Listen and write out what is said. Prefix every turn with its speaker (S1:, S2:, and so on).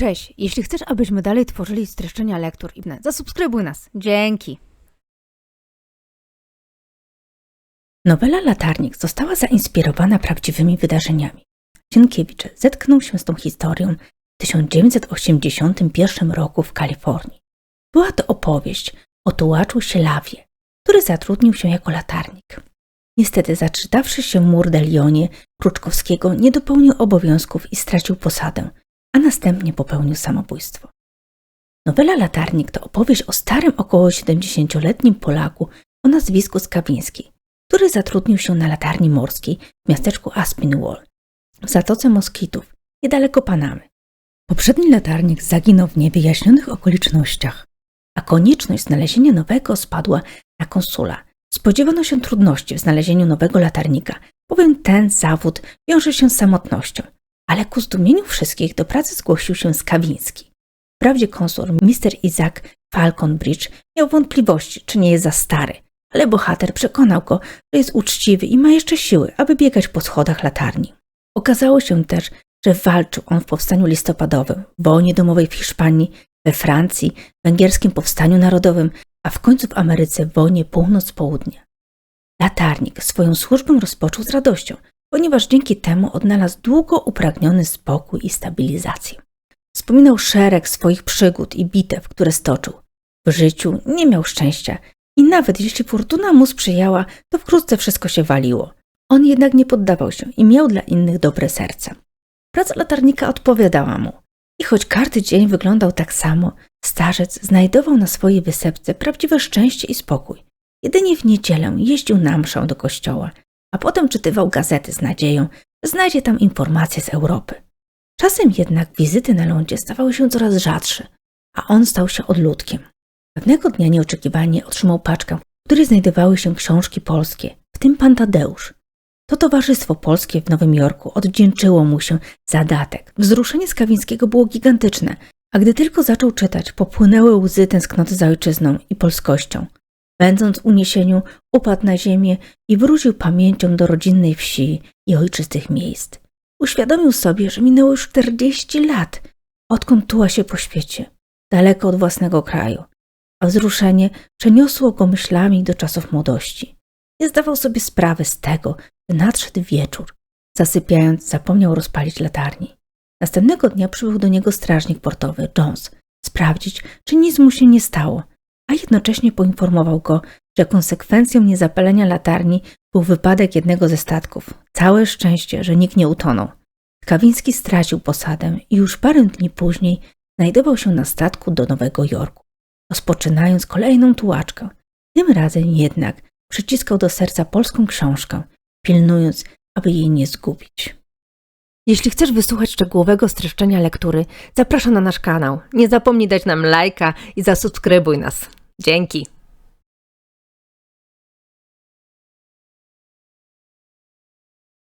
S1: Cześć, jeśli chcesz, abyśmy dalej tworzyli streszczenia lektur i wnet, zasubskrybuj nas. Dzięki.
S2: Nowela Latarnik została zainspirowana prawdziwymi wydarzeniami. Sienkiewicz zetknął się z tą historią w 1981 roku w Kalifornii. Była to opowieść o tułaczu Sielawie, który zatrudnił się jako latarnik. Niestety, zaczytawszy się mur de Lyonie Kruczkowskiego, nie dopełnił obowiązków i stracił posadę, a następnie popełnił samobójstwo. Nowela Latarnik to opowieść o starym, około 70-letnim Polaku o nazwisku Skawiński, który zatrudnił się na latarni morskiej w miasteczku Aspinwall, w Zatoce Moskitów, niedaleko Panamy. Poprzedni latarnik zaginął w niewyjaśnionych okolicznościach, a konieczność znalezienia nowego spadła na konsula. Spodziewano się trudności w znalezieniu nowego latarnika, bowiem ten zawód wiąże się z samotnością, ale ku zdumieniu wszystkich do pracy zgłosił się Skawiński. Wprawdzie konsul Mr. Isaac Falconbridge miał wątpliwości, czy nie jest za stary, ale bohater przekonał go, że jest uczciwy i ma jeszcze siły, aby biegać po schodach latarni. Okazało się też, że walczył on w powstaniu listopadowym, wojnie domowej w Hiszpanii, we Francji, węgierskim powstaniu narodowym, a w końcu w Ameryce wojnie północ-południe. Latarnik swoją służbę rozpoczął z radością, ponieważ dzięki temu odnalazł długo upragniony spokój i stabilizację. Wspominał szereg swoich przygód i bitew, które stoczył. W życiu nie miał szczęścia i nawet jeśli fortuna mu sprzyjała, to wkrótce wszystko się waliło. On jednak nie poddawał się i miał dla innych dobre serce. Praca latarnika odpowiadała mu. I choć każdy dzień wyglądał tak samo, starzec znajdował na swojej wysepce prawdziwe szczęście i spokój. Jedynie w niedzielę jeździł na mszę do kościoła, a potem czytywał gazety z nadzieją, że znajdzie tam informacje z Europy. Czasem jednak wizyty na lądzie stawały się coraz rzadsze, a on stał się odludkiem. Pewnego dnia nieoczekiwanie otrzymał paczkę, w której znajdowały się książki polskie, w tym Pan Tadeusz. To Towarzystwo Polskie w Nowym Jorku odwdzięczyło mu się za datek. Wzruszenie Skawińskiego było gigantyczne, a gdy tylko zaczął czytać, popłynęły łzy tęsknoty za ojczyzną i polskością. Będąc w uniesieniu, upadł na ziemię i wrócił pamięcią do rodzinnej wsi i ojczystych miejsc. Uświadomił sobie, że minęło już 40 lat, odkąd tuła się po świecie, daleko od własnego kraju, a wzruszenie przeniosło go myślami do czasów młodości. Nie zdawał sobie sprawy z tego, że nadszedł wieczór. Zasypiając, zapomniał rozpalić latarni. Następnego dnia przybył do niego strażnik portowy, Jones, sprawdzić, czy nic mu się nie stało, a jednocześnie poinformował go, że konsekwencją niezapalenia latarni był wypadek jednego ze statków. Całe szczęście, że nikt nie utonął. Kawiński stracił posadę i już parę dni później znajdował się na statku do Nowego Jorku, rozpoczynając kolejną tułaczkę. Tym razem jednak przyciskał do serca polską książkę, pilnując, aby jej nie zgubić.
S1: Jeśli chcesz wysłuchać szczegółowego streszczenia lektury, zapraszam na nasz kanał. Nie zapomnij dać nam lajka i zasubskrybuj nas. Dzięki.